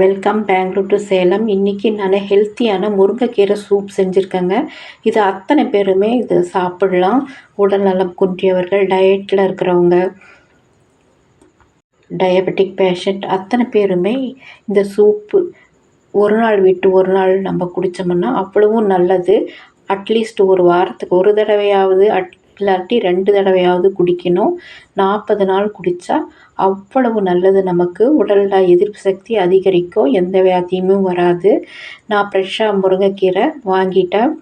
Welcome Bangalore to Salem இன்றைக்கி நான் ஹெல்த்தியான முருங்கைக்கீரை சூப் செஞ்சுருக்கேங்க. இது அத்தனை பேருமே இது சாப்பிட்லாம். உடல்நலம் குன்றியவர்கள் டயட்டில் இருக்கிறவங்க டயபெட்டிக் பேஷண்ட் அத்தனை பேருமே இந்த சூப்பு ஒரு நாள் விட்டு ஒரு நாள் நம்ம குடித்தோம்னா அவ்வளவும் நல்லது. அட்லீஸ்ட் ஒரு வாரத்துக்கு ஒரு தடவையாவது அட் இல்லாட்டி ரெண்டு தடவையாவது குடிக்கணும். நாற்பது நாள் குடித்தா அவ்வளவு நல்லது நமக்கு. உடலில் எதிர்ப்பு சக்தி அதிகரிக்கும். எந்த வியாதியுமே வராது. நான் ஃப்ரெஷ்ஷாக முருங்கைக்கீரை வாங்கிட்டேன்.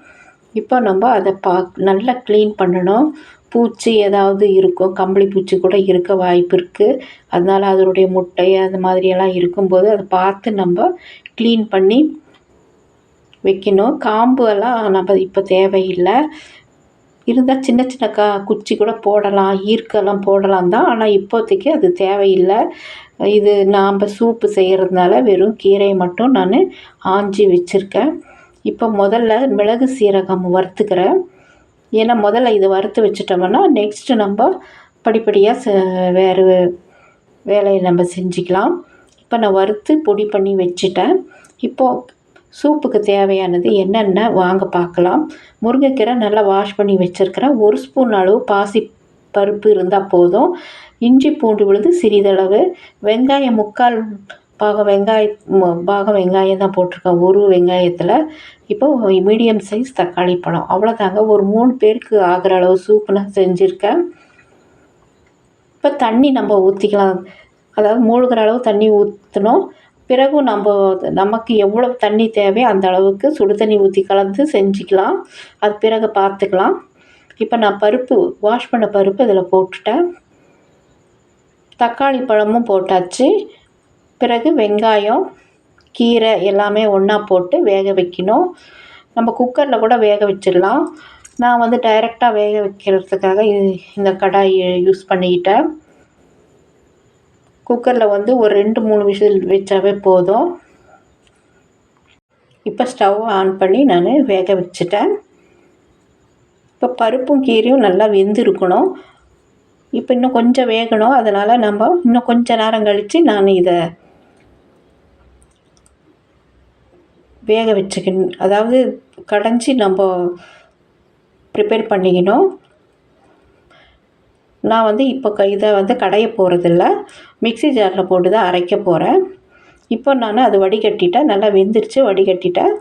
இப்போ நம்ம அதை பா நல்லா க்ளீன் பண்ணணும். பூச்சி ஏதாவது இருக்கும். கம்பளி பூச்சி கூட இருக்க வாய்ப்பு இருக்குது அதனால் அதனுடைய முட்டை அந்த மாதிரியெல்லாம் இருக்கும்போது அதை பார்த்து நம்ம க்ளீன் பண்ணி வைக்கணும். காம்பு எல்லாம் நம்ம இப்போ தேவையில்லை. இருந்தால் சின்ன சின்ன கா குச்சி கூட போடலாம் ஈர்க்கெல்லாம் போடலாம் தான். ஆனால் இப்போதைக்கு அது தேவையில்லை. இது நாம் சூப்பு செய்கிறதுனால வெறும் கீரையை மட்டும் நான் ஆஞ்சி வச்சுருக்கேன். இப்போ முதல்ல மிளகு சீரகம் வறுத்துக்கிறேன். ஏன்னா முதல்ல இது வறுத்து வச்சுட்டோம்னா நெக்ஸ்ட்டு நம்ம படிப்படியாக ச வேறு வேலையை நம்ம செஞ்சுக்கலாம். இப்போ நான் வறுத்து பொடி பண்ணி வச்சுட்டேன். இப்போது சூப்புக்கு தேவையானது என்னென்ன? வாங்க பார்க்கலாம். முருங்கைக்கீரை நல்லா வாஷ் பண்ணி வச்சுருக்கிறேன். ஒரு ஸ்பூன் அளவு பாசி பருப்பு இருந்தால் போதும். இஞ்சி பூண்டு விழுது சிறிதளவு. வெங்காயம் முக்கால் பாகம் வெங்காயம் பாகம் வெங்காயம் தான் போட்டிருக்கேன். ஒரு வெங்காயத்தில். இப்போ மீடியம் சைஸ் தக்காளி பழம். அவ்வளோதாங்க ஒரு மூணு பேருக்கு ஆகிற அளவு சூப்பு நான் செஞ்சுருக்கேன். இப்போ தண்ணி நம்ம ஊற்றிக்கலாம் அதாவது மூழ்கிற அளவு தண்ணி ஊற்றணும் பிறகு நம்ம நமக்கு எவ்வளோ தண்ணி தேவையோ அந்த அளவுக்கு சுடு தண்ணி ஊற்றி கலந்து செஞ்சுக்கலாம். அது பிறகு பார்த்துக்கலாம். இப்போ நான் பருப்பு வாஷ் பண்ண பருப்பு இதில் போட்டுட்டேன். தக்காளி பழமும் போட்டாச்சு. பிறகு வெங்காயம் கீரை எல்லாமே ஒன்றா போட்டு வேக வைக்கணும். நம்ம குக்கரில் கூட வேக வச்சிடலாம். நான் வந்து டைரெக்டாக வேக வைக்கிறதுக்காக இந்த கடாய் யூஸ் பண்ணிக்கிட்டேன் குக்கரில் வந்து ஒரு ரெண்டு மூணு விசில் வச்சாவே போதும். இப்போ ஸ்டவ் ஆன் பண்ணி நான் வேக வச்சுட்டேன். இப்போ பருப்பும் கீரையும் நல்லா வெந்திருக்கணும். இப்போ இன்னும் கொஞ்சம் வேகணும். அதனால் நம்ம இன்னும் கொஞ்சம் நேரம் கழித்து நான் இதை வேக வச்சுக்கணும். அதாவது கடைஞ்சி நம்ம ப்ரிப்பேர் பண்ணிக்கணும். நான் வந்து இப்போ க இதை வந்து கடைய போகிறதில்ல மிக்சி ஜாரில் போட்டு தான் அரைக்க போகிறேன் இப்போ நான் அது வடிகட்டிட்டேன். நல்லா வெந்துருச்சு வடிகட்டிட்டேன்.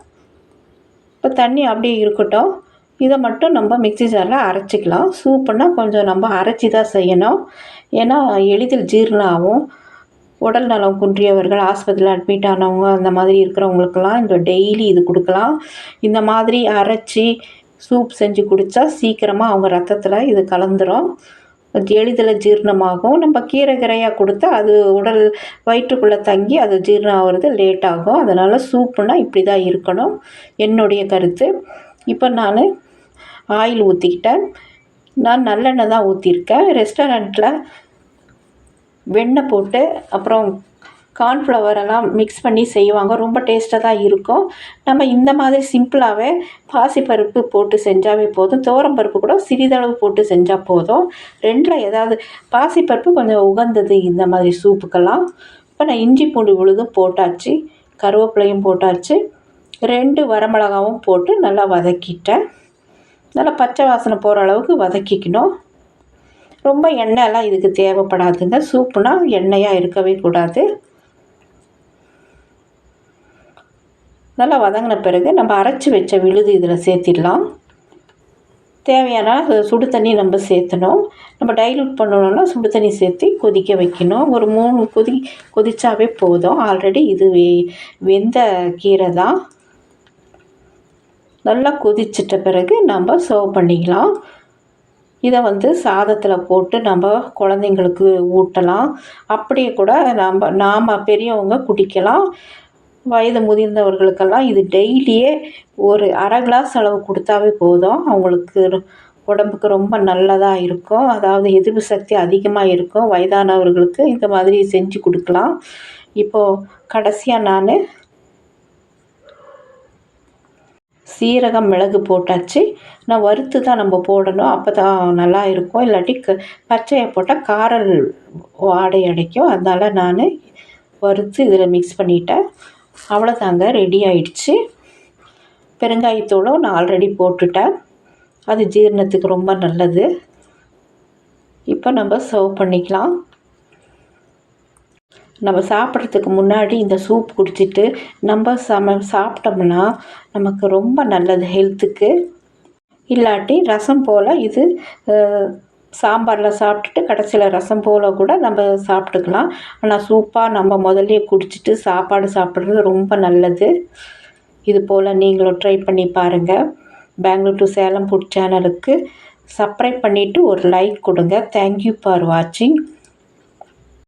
இப்போ தண்ணி அப்படியே இருக்கட்டும். இதை மட்டும் நம்ம மிக்சி ஜாரில் அரைச்சிக்கலாம். சூப்புன்னா கொஞ்சம் நம்ம அரைச்சி தான் செய்யணும். ஏன்னா எளிதில் ஜீரணம் ஆகும் உடல் நலம் குன்றியவர்கள் ஆஸ்பத்திரியில் அட்மிட் ஆனவங்க அந்த மாதிரி இருக்கிறவங்களுக்கெல்லாம் இந்த டெய்லி இது கொடுக்கலாம். இந்த மாதிரி அரைச்சி சூப் செஞ்சு குடித்தா சீக்கிரமாக அவங்க ரத்தத்தில் இது கலந்துரும். எளிதில் ஜீரணமாகும். நம்ம கீரை கீரையாக கொடுத்தா அது உடல் வயிற்றுக்குள்ளே தங்கி அது ஜீரணம் ஆகிறது லேட் ஆகும். அதனால் சூப்புனா இப்படி தான் இருக்கணும். என்னுடைய கருத்து. இப்போ நான் ஆயில் ஊற்றிக்கிட்டேன் நான் நல்லெண்ணெய் தான் ஊற்றிருக்கேன் ரெஸ்டாரண்ட்டில் வெண்ணெய் போட்டு அப்புறம் கார்ன்ஃப்ளவரெல்லாம் மிக்ஸ் பண்ணி செய்வாங்க. ரொம்ப டேஸ்ட்டாக தான் இருக்கும். நம்ம இந்த மாதிரி சிம்பிளாகவே பாசிப்பருப்பு போட்டு செஞ்சாவே போதும். பருப்பு கூட சிறிதளவு போட்டு செஞ்சால் போதும். ரெண்டில் ஏதாவது பாசிப்பருப்பு கொஞ்சம் உகந்தது இந்த மாதிரி சூப்புக்கெல்லாம் இப்போ நான் இஞ்சி பூண்டு விழுதும் போட்டாச்சு. கருவேப்பிலையும் போட்டாச்சு. ரெண்டு வரமிளகாவும் போட்டு நல்லா வதக்கிட்டேன். நல்லா பச்சை வாசனை போகிற அளவுக்கு வதக்கிக்கணும். ரொம்ப எண்ணெயெல்லாம் இதுக்கு தேவைப்படாதுங்க. சூப்புனால் எண்ணெயாக இருக்கவே கூடாது. நல்லா வதங்கின பிறகு நம்ம அரைச்சி வச்ச விழுது இதில் சேர்த்திடலாம். தேவையான சுடு தண்ணி நம்ம சேர்த்தணும். நம்ம டைலூட் பண்ணணுன்னா சுடு தண்ணி சேர்த்து கொதிக்க வைக்கணும். ஒரு மூணு கொதி கொதித்தாவே போதும். ஆல்ரெடி இது வெ வெந்த கீரை தான். நல்லா கொதிச்சிட்ட பிறகு நம்ம சர்வ் பண்ணிக்கலாம். இதை வந்து சாதத்தில் போட்டு நம்ம குழந்தைங்களுக்கு ஊட்டலாம். அப்படியே கூட நம்ம நாம் பெரியவங்க குடிக்கலாம். வயது முதிர்ந்தவர்களுக்கெல்லாம் இது டெய்லியே ஒரு அரை கிளாஸ் அளவு கொடுத்தாவே போதும். அவங்களுக்கு உடம்புக்கு ரொம்ப நல்லதாக இருக்கும். அதாவது எதிர்ப்பு சக்தி அதிகமாக இருக்கும். வயதானவர்களுக்கு இந்த மாதிரி செஞ்சு கொடுக்கலாம். இப்போது கடைசியாக நான் சீரகம் மிளகு போட்டாச்சு. நான் வறுத்து தான் நம்ம போடணும். அப்போ தான் நல்லா இருக்கும். இல்லாட்டி க பச்சையை போட்டால் காரல் வாடை அடைக்கும். அதனால் நான் வறுத்து இதில் மிக்ஸ் பண்ணிட்டேன். அவ்வளோதாங்க ரெடி ஆயிடுச்சு. பெருங்காயத்தூளும் நான் ஆல்ரெடி போட்டுட்டேன். அது ஜீரணத்துக்கு ரொம்ப நல்லது. இப்போ நம்ம சர்வ் பண்ணிக்கலாம். நம்ம சாப்பிட்றதுக்கு முன்னாடி இந்த சூப் குடிச்சிட்டு நம்ம சம சாப்பிட்டோம்னா நமக்கு ரொம்ப நல்லது ஹெல்த்துக்கு இல்லாட்டி ரசம் போல் இது சாம்பாரில் சாப்பிட்டுட்டு கடைசியில் ரசம் போல் கூட நம்ம சாப்பிட்டுக்கலாம். ஆனால் சூப்பாக நம்ம முதல்லையே குடிச்சிட்டு சாப்பாடு சாப்பிட்றது ரொம்ப நல்லது. இது போல் நீங்களும் ட்ரை பண்ணி பாருங்கள் பெங்களூர் டு சேலம் ஃபுட் சேனலுக்கு சப்ஸ்கிரைப் பண்ணிவிட்டு ஒரு லைக் கொடுங்க. தேங்க்யூ ஃபார் வாட்சிங்